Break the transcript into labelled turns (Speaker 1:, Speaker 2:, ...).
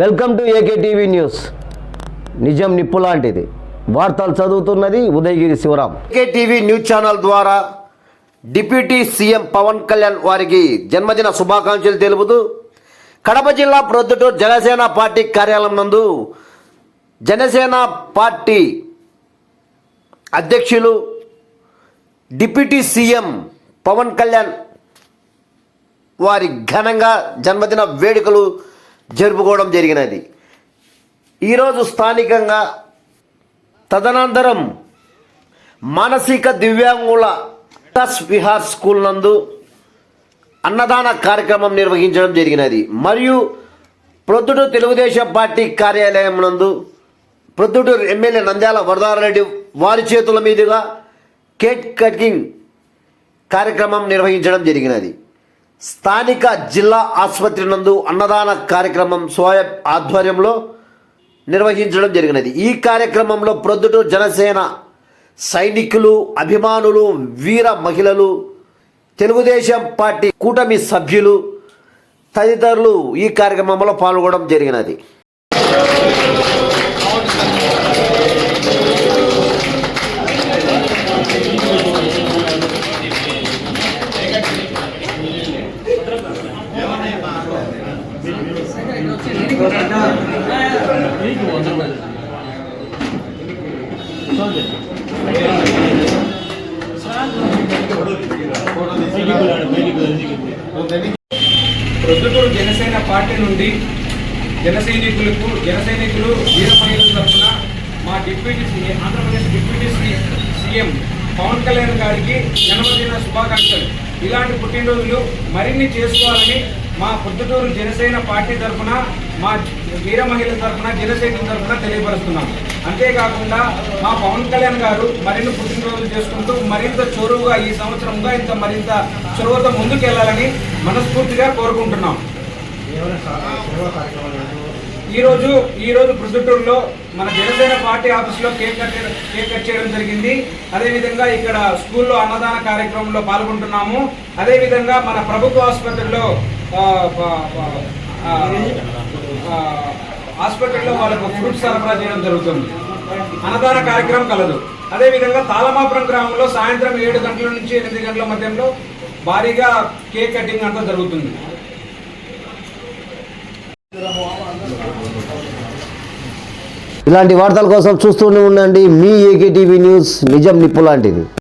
Speaker 1: Welcome to AK TV news. నిజం నిప్పు లాంటిది. వార్తలు చదువుతున్నది Udayagiri Sivaram. AK TV news channel ద్వారా డిప్యూటీ సీఎం పవన్ కళ్యాణ్ వారికి జన్మదిన శుభాకాంక్షలు తెలుపుతూ కడప జిల్లా ప్రొద్దుటూరు జనసేన పార్టీ కార్యాలయం నందు జనసేన పార్టీ అధ్యక్షులు డిప్యూటీ సీఎం పవన్ కళ్యాణ్ వారి ఘనంగా జన్మదిన వేడుకలు జరుపుకోవడం జరిగినది. ఈరోజు స్థానికంగా తదనంతరం మానసిక దివ్యాంగుల టస్ విహార్ స్కూల్ నందు అన్నదాన కార్యక్రమం నిర్వహించడం జరిగినది. మరియు ప్రొద్దుటూరు తెలుగుదేశం పార్టీ కార్యాలయం నందు ప్రొద్దుటూరు ఎమ్మెల్యే నంద్యాల వరదారెడ్డి వారి చేతుల మీదుగా కేక్ కటింగ్ కార్యక్రమం నిర్వహించడం జరిగినది. స్థానిక జిల్లా ఆసుపత్రి నందు అన్నదాన కార్యక్రమం స్వయం ఆధ్వర్యంలో నిర్వహించడం జరిగినది. ఈ కార్యక్రమంలో ప్రొద్దుటూరు జనసేన సైనికులు అభిమానులు వీర మహిళలు తెలుగుదేశం పార్టీ కూటమి సభ్యులు తదితరులు ఈ కార్యక్రమంలో పాల్గొనడం జరిగినది.
Speaker 2: ప్రొద్దుటూరు జనసేన పార్టీ నుండి జన సైనికులకు జన సైనికులు వీర తరఫున మా deputy Andhra Pradesh deputy CM Pawan Kalyan గారికి జన్మదిన శుభాకాంక్షలు. ఇలాంటి పుట్టినరోజులు మరిన్ని చేసుకోవాలని మా పొద్దుటూరు జనసేన పార్టీ తరఫున మా వీర మహిళల తరఫున జనసైనికుల తరఫున తెలియపరుస్తున్నాం. అంతేకాకుండా మా పవన్ కళ్యాణ్ గారు మరిన్ని పుట్టినరోజులు చేసుకుంటూ మరింత చొరువుగా ఈ సంవత్సరంగా ఇంత మరింత చొరవతో ముందుకెళ్ళాలని మనస్ఫూర్తిగా కోరుకుంటున్నాం. ఈరోజు ఈరోజు ఈ ప్రొద్దుటూరులో మన జనసేన పార్టీ ఆఫీసులో కేక్ కట్ కేక్ కట్ చేయడం జరిగింది. అదేవిధంగా ఇక్కడ స్కూల్లో అన్నదాన కార్యక్రమంలో పాల్గొంటున్నాము. అదేవిధంగా మన ప్రభుత్వ ఆసుపత్రిలో హాస్పిటల్లో వాళ్ళకు ఫ్రూట్ సరఫరా చేయడం జరుగుతుంది. అన్నదాన కార్యక్రమం కలదు. అదేవిధంగా తాళమాపురం గ్రామంలో సాయంత్రం ఏడు గంటల నుంచి ఎనిమిది గంటల మధ్యలో భారీగా కేక్ కటింగ్ అంతా జరుగుతుంది.
Speaker 1: ఇలాంటి వార్తల కోసం చూస్తూనే ఉండండి. మీ ఏకే టీవీ న్యూస్ నిజం నిప్పు లాంటిది.